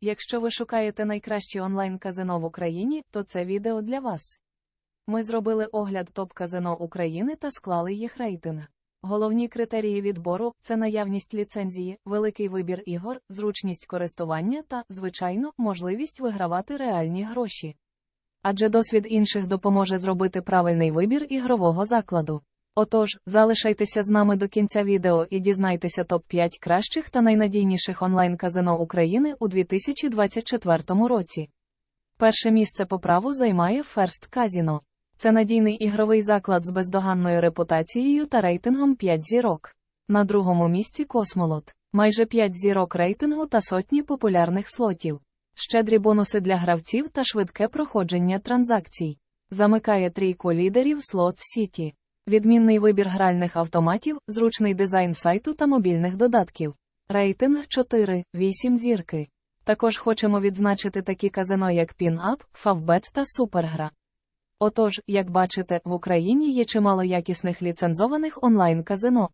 Якщо ви шукаєте найкращі онлайн-казино в Україні, то це відео для вас. Ми зробили огляд топ-казино України та склали їх рейтинг. Головні критерії відбору це наявність ліцензії, великий вибір ігор, зручність користування та, звичайно, можливість вигравати реальні гроші. Адже досвід інших допоможе зробити правильний вибір ігрового закладу. Отож, залишайтеся з нами до кінця відео і дізнайтеся топ-5 кращих та найнадійніших онлайн-казино України у 2024 році. Перше місце по праву займає First Casino. Це надійний ігровий заклад з бездоганною репутацією та рейтингом 5 зірок. На другому місці Космолот. Майже 5 зірок рейтингу та сотні популярних слотів. Щедрі бонуси для гравців та швидке проходження транзакцій. Замикає трійку лідерів Slot City. Відмінний вибір гральних автоматів, зручний дизайн сайту та мобільних додатків. Рейтинг 4, 8 зірки. Також хочемо відзначити такі казино, як PinUp, Favbet та Супергра. Отож, як бачите, в Україні є чимало якісних ліцензованих онлайн-казино.